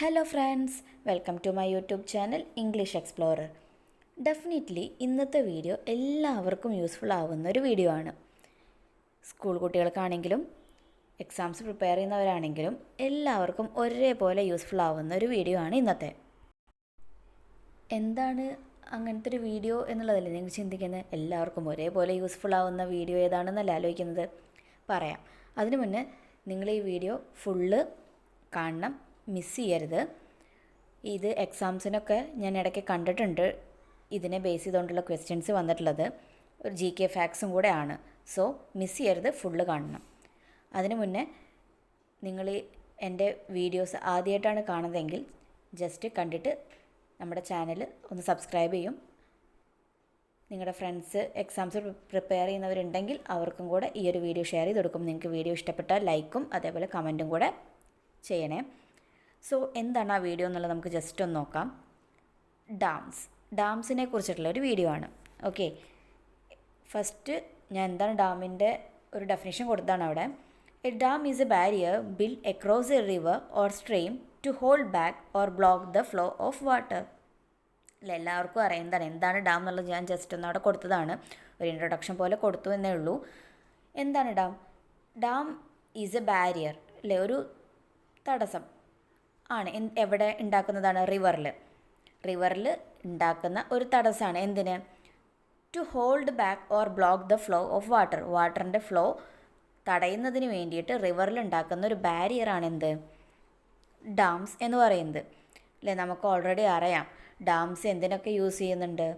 Hello friends welcome to my YouTube channel English explorer definitely ഇന്നത്തെ video എല്ലാവർക്കും useful ആവുന്ന ഒരു വീഡിയോ ആണ്. സ്കൂൾ കുട്ടികൾക്കാണെങ്കിലും എക്സാംസ് പ്രിപ്പയർ ചെയ്യുന്നവരാണെങ്കിലും എല്ലാവർക്കും ഒരേപോലെ യൂസ്ഫുൾ ആവുന്ന ഒരു വീഡിയോ ആണ് ഇന്നത്തെ. എന്താണ് അങ്ങനത്തെ ഒരു വീഡിയോ എന്നുള്ളതല്ലേ നിങ്ങൾ ചിന്തിക്കുന്നത് എല്ലാവർക്കും ഒരേപോലെ യൂസ്ഫുൾ ആവുന്ന വീഡിയോ ഏതാണെന്നല്ല ആലോചിക്കുന്നത്? പറയാം. അതിനു മുന്നേ നിങ്ങൾ ഈ വീഡിയോ ഫുള്ള് കാണണം. മിസ് ചെയ്യരുത്. ഇത് എക്സാംസിനൊക്കെ ഞാൻ ഇടയ്ക്ക് കണ്ടിട്ടുണ്ട്. ഇതിനെ ബേസ് ചെയ്തുകൊണ്ടുള്ള ക്വസ്റ്റ്യൻസ് വന്നിട്ടുള്ളത്. ഒരു ജി കെ ഫാക്സും കൂടെ ആണ്. സോ മിസ് ചെയ്യരുത് ഫുള്ള് കാണണം. അതിനു മുന്നേ നിങ്ങൾ എന്റെ വീഡിയോസ് ആദ്യമായിട്ടാണ് കാണുന്നതെങ്കിൽ ജസ്റ്റ് കണ്ടിട്ട് നമ്മുടെ ചാനൽ ഒന്ന് സബ്സ്ക്രൈബ് ചെയ്യും. നിങ്ങളുടെ ഫ്രണ്ട്സ് എക്സാംസ് പ്രിപ്പയർ ചെയ്യുന്നവരുണ്ടെങ്കിൽ അവർക്കും കൂടെ ഈ ഒരു വീഡിയോ ഷെയർ ചെയ്ത് കൊടുക്കും. നിങ്ങൾക്ക് വീഡിയോ ഇഷ്ടപ്പെട്ടാൽ ലൈക്കും അതേപോലെ കമന്റും കൂടെ ചെയ്യണേ. സോ എന്താണ് ആ വീഡിയോ എന്നുള്ളത് നമുക്ക് ജസ്റ്റ് ഒന്ന് നോക്കാം. ഡാംസ് ഡാംസിനെ കുറിച്ചിട്ടുള്ള ഒരു വീഡിയോ ആണ്. ഓക്കെ ഫസ്റ്റ് ഞാൻ എന്താണ് ഡാമിന്റെ ഒരു ഡെഫിനേഷൻ കൊടുത്താണ് അവിടെ. A dam is a barrier built across a river or stream to hold back or block the flow of water അല്ല എല്ലാവർക്കും അറിയാം എന്താണ് എന്താണ് ഡാം എന്നുള്ളത് ഞാൻ ജസ്റ്റ് ഒന്ന് അവിടെ കൊടുത്തതാണ്. ഒരു ഇൻട്രൊഡക്ഷൻ പോലെ കൊടുത്തു എന്നേ ഉള്ളൂ. എന്താണ് dam dam is a barrier അല്ലേ ഒരു തടസ്സം. ആണ് എവിടെ ഉണ്ടാക്കുന്നതാണ്? റിവറിൽ റിവറിൽ ഉണ്ടാക്കുന്ന ഒരു തടസ്സമാണ് എന്തിന്? To hold back or block the flow of water വാട്ടറിന്റെ flow തടയുന്നതിന് വേണ്ടിയിട്ട് റിവറിൽ ഉണ്ടാക്കുന്ന ഒരു ബാരിയറാണ് എന്ത്? ഡാംസ് എന്ന് പറയുന്നത്. അല്ലേ നമുക്ക് ഓൾറെഡി അറിയാം. ഡാംസ് എന്തിനൊക്കെ യൂസ് ചെയ്യുന്നുണ്ട്?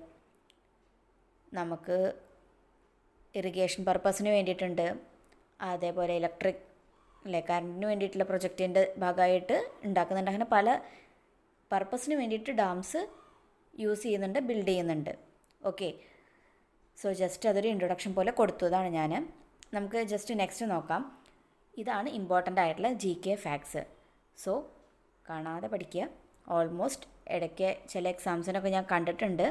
നമുക്ക് ഇറിഗേഷൻ പർപ്പസിന് വേണ്ടിയിട്ടുണ്ട്. അതേപോലെ ഇലക്ട്രിക് അല്ലേ? കറണ്ടിന് വേണ്ടിയിട്ടുള്ള പ്രൊജക്റ്റിന്റെ ഭാഗമായിട്ട് ഉണ്ടാക്കുന്നുണ്ട്. അങ്ങനെ പല പർപ്പസിന് വേണ്ടിയിട്ട് ഡാംസ് യൂസ് ചെയ്യുന്നുണ്ട് ബിൽഡ് ചെയ്യുന്നുണ്ട്. ഓക്കെ. സോ ജസ്റ്റ് അതൊരു ഇൻട്രൊഡക്ഷൻ പോലെ കൊടുത്തതാണ് ഞാൻ. നമുക്ക് ജസ്റ്റ് നെക്സ്റ്റ് നോക്കാം. ഇതാണ് ഇമ്പോർട്ടന്റ് ആയിട്ടുള്ള ജി കെ ഫാക്ട്സ് സോ കാണാതെ പഠിക്കുക. ഓൾമോസ്റ്റ് ഇടയ്ക്ക് ചില എക്സാംസിനൊക്കെ ഞാൻ കണ്ടിട്ടുണ്ട്.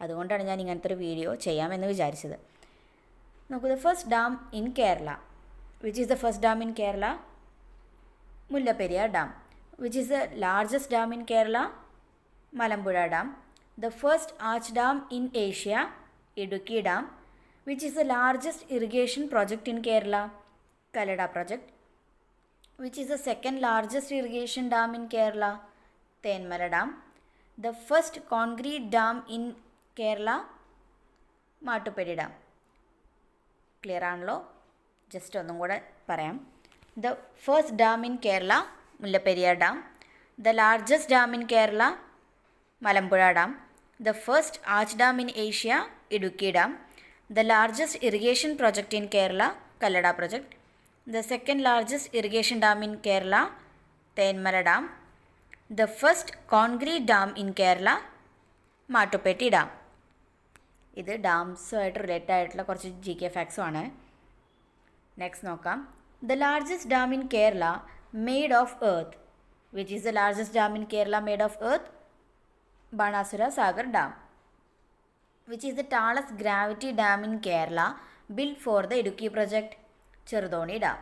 അതുകൊണ്ടാണ് ഞാൻ ഇങ്ങനത്തെ ഒരു വീഡിയോ ചെയ്യാമെന്ന് വിചാരിച്ചത്. നോക്കൂ the first dam in Kerala. Which is the first dam in Kerala Mullaperiyar dam which is the largest dam in Kerala Malampuzha dam the first arch dam in Asia Idukki dam which is the largest irrigation project in Kerala Kalada project. Which is the second largest irrigation dam in Kerala Thenmala dam the first concrete dam in Kerala Mattupetty dam clear ആണല്ലോ? Just ഒന്നും കൂടെ പറയാം. The first dam in Kerala Mullaperiyar dam the largest dam in Kerala Malampuzha dam the first arch dam in Asia Idukki dam the largest irrigation project in Kerala Kallada project the second largest irrigation dam in Kerala Thenmala dam the first concrete dam in Kerala Mattupetty dam ഇത് ഡാംസുമായിട്ട് related ആയിട്ടുള്ള കുറച്ച് G K ഫാക്സും ആണ്. Next നോക്കാം. The largest dam in Kerala made of earth which is the largest dam in Kerala made of earth Banasura Sagar dam which is the tallest gravity dam in Kerala build for the Idukki project Cheruthoni dam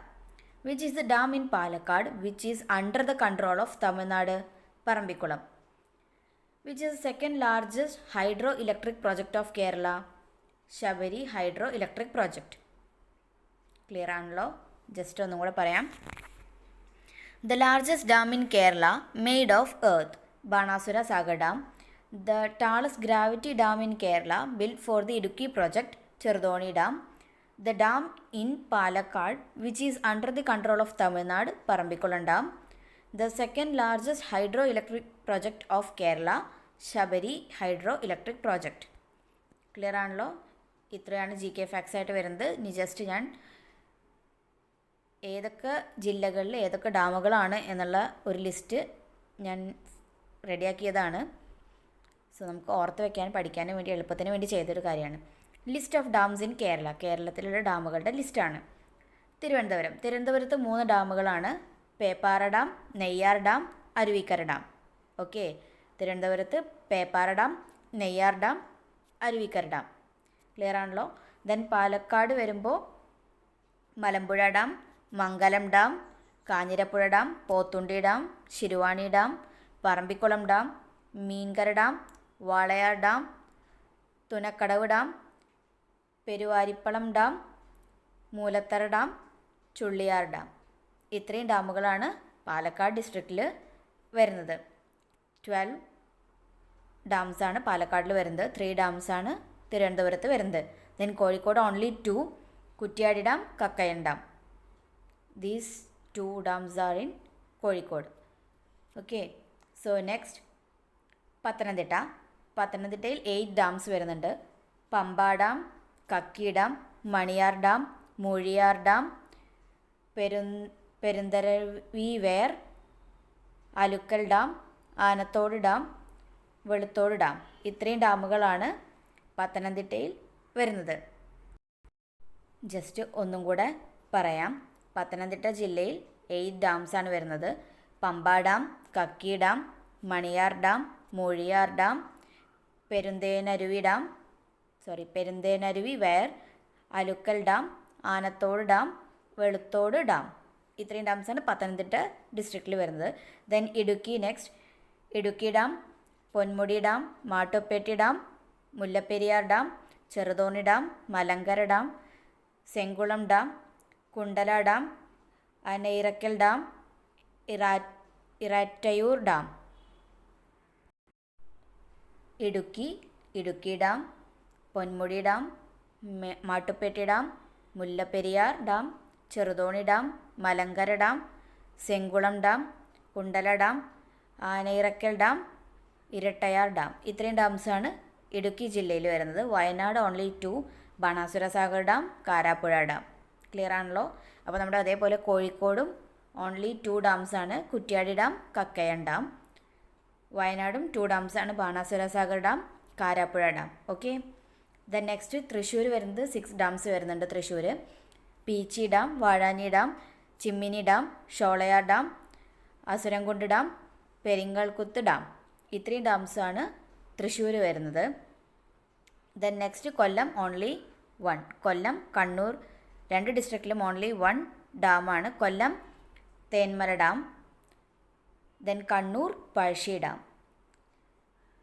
which is the dam in Palakkad which is under the control of Tamil Nadu Parambikulam which is second largest hydro electric project of Kerala Sabari hydro electric project clear ആണല്ലോ just ഒന്നും കൂടെ പറയാം. The largest dam in Kerala made of earth Banasura Sagar dam the tallest gravity dam in Kerala build for the Idukki project Cheruthoni dam the dam in Palakkad which is under the control of Tamil Nadu Parambikulam dam the second largest hydro electric project of Kerala Sabari hydro electric project clear ആണല്ലോ? ഇത്രയാണ് G K facts ആയിട്ട് വരുന്നത്. ഇനി just ഞാൻ ഏതൊക്കെ ജില്ലകളിൽ ഏതൊക്കെ ഡാമുകളാണ് എന്നുള്ള ഒരു ലിസ്റ്റ് ഞാൻ റെഡിയാക്കിയതാണ്. സോ നമുക്ക് ഓർത്ത് വെക്കാനും പഠിക്കാനും വേണ്ടി എളുപ്പത്തിന് വേണ്ടി ചെയ്തൊരു കാര്യമാണ്. List of dams in Kerala കേരളത്തിലുള്ള ഡാമുകളുടെ ലിസ്റ്റാണ് തിരുവനന്തപുരം. തിരുവനന്തപുരത്ത് മൂന്ന് ഡാമുകളാണ്. Peppara dam Neyyar dam Aruvikkara dam. Okay? തിരുവനന്തപുരത്ത് Peppara dam Neyyar dam Aruvikkara dam. Clear ആണല്ലോ? ദെൻ പാലക്കാട് വരുമ്പോൾ Malampuzha dam Mangalam dam Kanjirapuzha dam Pothundi dam Siruvani dam Parambikulam dam Meenkara dam Walayar dam Thunakkadavu dam Peruvaripallam dam Moolathara dam Chulliyar dam. ഇത്രയും ഡാമുകളാണ് പാലക്കാട് ഡിസ്ട്രിക്റ്റിൽ വരുന്നത്. Twelve ഡാംസാണ് പാലക്കാടിൽ വരുന്നത്. Three ഡാംസാണ് തിരുവനന്തപുരത്ത് വരുന്നത്. Then Kozhikode only two Kuttiyadi dam Kakkayam dam. These two dams are in Kozhikode okay so next Pathanamthitta പത്തനംതിട്ടയിൽ eight dams വരുന്നുണ്ട്. Pamba dam Kakki dam Maniyar dam Moozhiyar dam Peru Perunthenaruvi weir Alukkal dam Anathode dam Veluthode dam ഇത്രയും ഡാമുകളാണ് പത്തനംതിട്ടയിൽ വരുന്നത്. Just ഒന്നും കൂടെ പറയാം. പത്തനംതിട്ട ജില്ലയിൽ എയ്റ്റ് ഡാംസ് ആണ് വരുന്നത്. Pamba dam Kakki dam Maniyar dam Moozhiyar dam Perunthenaruvi dam sorry Perunthenaruvi weir Alukkal dam Anathode dam Veluthode dam. ഇത്രയും ഡാംസാണ് പത്തനംതിട്ട ഡിസ്ട്രിക്റ്റിൽ വരുന്നത്. Then Idukki next Idukki dam Ponmudi dam Mattupetty dam Mullaperiyar dam Cheruthoni dam Malankara dam Sengulam dam Kundala dam Anayirangal dam Era Irattayar dam. Idukki Idukki dam Ponmudi dam Mattupetty dam Mullaperiyar dam Cheruthoni dam Malankara dam Sengulam dam Kundala dam Anayirangal dam Irattayar dam. ഇത്രയും ഡാംസാണ് ഇടുക്കി ജില്ലയിൽ വരുന്നത്. Wayanad only two Banasura Sagar dam Karapuzha dam. Clear ആണല്ലോ. അപ്പോൾ നമ്മുടെ അതേപോലെ കോഴിക്കോടും only two dams ആണ്. കുറ്റ്യാടി ഡാം കക്കയൻ ഡാം വയനാടും ടു ആണ്. Banasura Sagar dam Karapuzha dam okay then next Thrissur വരുന്നത് സിക്സ് ഡാംസ് വരുന്നുണ്ട് Thrissur Peechi dam Vazhani dam Chimmini dam Sholayar dam Asuramkundu dam Peringalkuthu dam ഇത്രയും ഡാംസാണ് തൃശ്ശൂർ വരുന്നത്. Then next Kollam only one Kollam Kannur രണ്ട് ഡിസ്ട്രിക്റ്റിലും only one ഡാമാണ് Kollam Thenmala dam then Kannur Pazhassi dam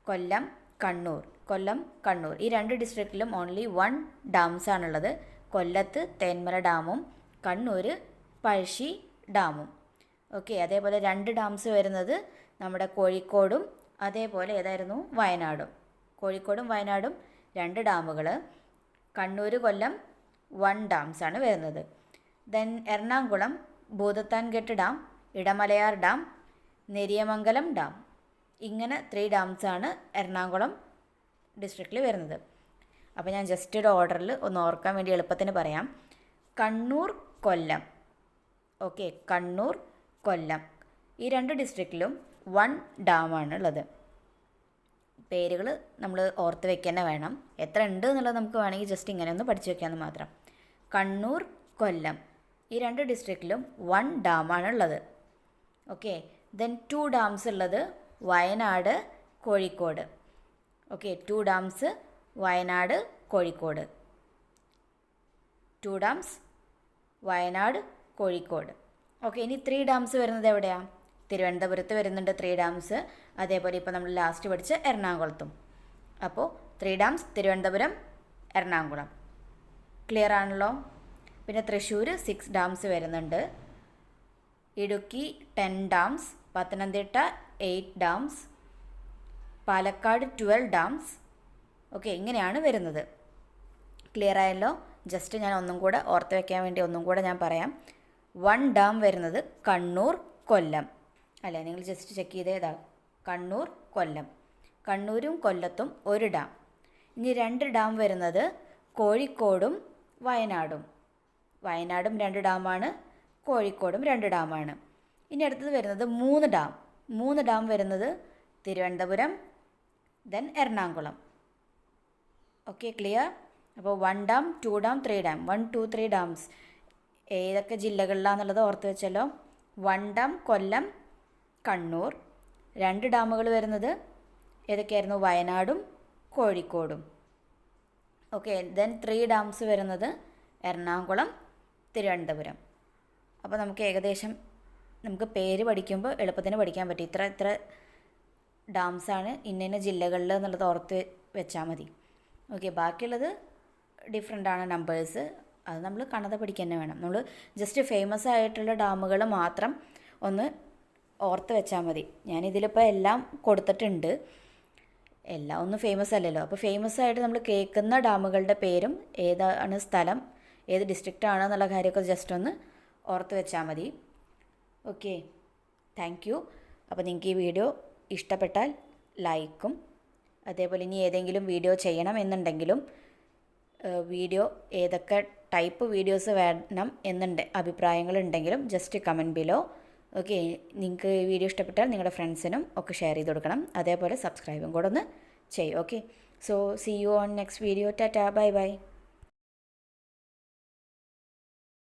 Kollam Kannur Kollam Kannur. ഈ രണ്ട് ഡിസ്ട്രിക്റ്റിലും only one dams ആണുള്ളത്. കൊല്ലത്ത് തേന്മല ഡാമും കണ്ണൂർ പഴശ്ശി ഡാമും ഓക്കെ അതേപോലെ രണ്ട് ഡാംസ് വരുന്നത് നമ്മുടെ കോഴിക്കോടും അതേപോലെ ഏതായിരുന്നു? വയനാടും. കോഴിക്കോടും വയനാടും രണ്ട് ഡാമുകൾ കണ്ണൂർ കൊല്ലം വൺ ഡാംസ് ആണ് വരുന്നത്. Then Ernakulam Bhoothathankettu dam Idamalayar dam Neriamangalam dam. ഇങ്ങനെ ത്രീ ഡാംസ് ആണ് എറണാകുളം ഡിസ്ട്രിക്റ്റിൽ വരുന്നത്. അപ്പോൾ ഞാൻ ജസ്റ്റ് ഒരു ഓർഡറിൽ ഒന്ന് ഓർക്കാൻ വേണ്ടി എളുപ്പത്തിന് പറയാം. കണ്ണൂർ കൊല്ലം. ഓക്കെ കണ്ണൂർ കൊല്ലം. ഈ രണ്ട് ഡിസ്ട്രിക്റ്റിലും വൺ ഡാമാണ് ഉള്ളത്. പേരുകൾ നമ്മൾ ഓർത്ത് വെക്കുക തന്നെ വേണം. എത്ര ഉണ്ട് എന്നുള്ളത് നമുക്ക് വേണമെങ്കിൽ ജസ്റ്റ് ഇങ്ങനെ ഒന്ന് പഠിച്ചു വെക്കാമെന്ന് മാത്രം. കണ്ണൂർ കൊല്ലം. ഈ രണ്ട് ഡിസ്ട്രിക്റ്റിലും വൺ ഡാമാണ് ഉള്ളത് ഓക്കെ ദെൻ ടു ഡാംസ് ഉള്ളത് Wayanad Kozhikode. Okay two dams Wayanad Kozhikode. Two dams Wayanad Kozhikode. Okay ഇനി ത്രീ ഡാംസ് വരുന്നത് എവിടെയാണ് തിരുവനന്തപുരത്ത് വരുന്നുണ്ട് ത്രീ ഡാംസ് അതേപോലെ ഇപ്പോൾ നമ്മൾ ലാസ്റ്റ് പഠിച്ച എറണാകുളത്തും. അപ്പോൾ three dams Thiruvananthapuram Ernakulam. Clear ആണല്ലോ പിന്നെ തൃശ്ശൂർ സിക്സ് ഡാംസ് വരുന്നുണ്ട്. Idukki ten dams Pathanamthitta eight dams Palakkad twelve dams okay ഇങ്ങനെയാണ് വരുന്നത്. ക്ലിയർ ആയല്ലോ ജസ്റ്റ് ഞാൻ ഒന്നും കൂടെ ഓർത്ത് വയ്ക്കാൻ വേണ്ടി ഒന്നും കൂടെ ഞാൻ പറയാം. വൺ ഡാം വരുന്നത് കണ്ണൂർ കൊല്ലം. അല്ലേ നിങ്ങൾ ജസ്റ്റ് ചെക്ക് ചെയ്തേതാ കണ്ണൂർ കൊല്ലം. കണ്ണൂരും കൊല്ലത്തും ഒരു ഡാം ഇനി രണ്ട് ഡാം വരുന്നത് കോഴിക്കോടും വയനാടും. വയനാടും രണ്ട് ഡാമാണ് കോഴിക്കോടും രണ്ട് ഡാമാണ്. ഇനി അടുത്തത് വരുന്നത് മൂന്ന് ഡാം. മൂന്ന് ഡാം വരുന്നത് Thiruvananthapuram then Ernakulam. Okay clear അപ്പോൾ one dam two dam three dam. One two three dams. ഏതൊക്കെ ജില്ലകളിലാണെന്നുള്ളത് ഓർത്ത് വെച്ചല്ലോ. One dam Kollam Kannur. രണ്ട് ഡാമുകൾ വരുന്നത് ഏതൊക്കെയായിരുന്നു? വയനാടും കോഴിക്കോടും. ഓക്കെ ദെൻ ത്രീ ഡാംസ് വരുന്നത് എറണാകുളം തിരുവനന്തപുരം. അപ്പോൾ നമുക്ക് ഏകദേശം നമുക്ക് പേര് പഠിക്കുമ്പോൾ എളുപ്പത്തിന് പഠിക്കാൻ പറ്റും. ഇത്ര ഇത്ര ഡാംസാണ് ഇന്ന ജില്ലകളിൽ എന്നുള്ളത് ഓർത്ത് വെച്ചാൽ മതി. ഓക്കെ ബാക്കിയുള്ളത് ഡിഫറെന്റ് ആണ് നമ്പേഴ്സ് അത് നമ്മൾ കണത പഠിക്കുക തന്നെ വേണം. നമ്മൾ ജസ്റ്റ് ഫേമസ് ആയിട്ടുള്ള ഡാമുകൾ മാത്രം ഒന്ന് ഓർത്ത് വെച്ചാൽ മതി. ഞാനിതിലിപ്പോൾ എല്ലാം കൊടുത്തിട്ടുണ്ട്. എല്ലാം ഒന്നും ഫേമസ് അല്ലല്ലോ. അപ്പോൾ ഫേമസ് ആയിട്ട് നമ്മൾ കേൾക്കുന്ന ഡാമുകളുടെ പേരും ഏതാണ് സ്ഥലം ഏത് ഡിസ്ട്രിക്റ്റ് ആണെന്നുള്ള കാര്യമൊക്കെ ജസ്റ്റ് ഒന്ന് ഓർത്ത് വെച്ചാൽ മതി. ഓക്കെ താങ്ക് യു അപ്പോൾ നിങ്ങൾക്ക് ഈ വീഡിയോ ഇഷ്ടപ്പെട്ടാൽ ലൈക്കും അതേപോലെ ഇനി ഏതെങ്കിലും വീഡിയോ ചെയ്യണം എന്നുണ്ടെങ്കിലും വീഡിയോ ഏതൊക്കെ ടൈപ്പ് വീഡിയോസ് വേണം എന്നുണ്ട് അഭിപ്രായങ്ങളുണ്ടെങ്കിലും ജസ്റ്റ് കമന്റ് ബിലോ ഓക്കെ നിങ്ങൾക്ക് ഈ വീഡിയോ ഇഷ്ടപ്പെട്ടാൽ നിങ്ങളുടെ ഫ്രണ്ട്സിനും ഒക്കെ ഷെയർ ചെയ്ത് കൊടുക്കണം. അതേപോലെ സബ്സ്ക്രൈബും കൂടെ ഒന്ന് ചെയ്യും okay. So see you on next video tata bye bye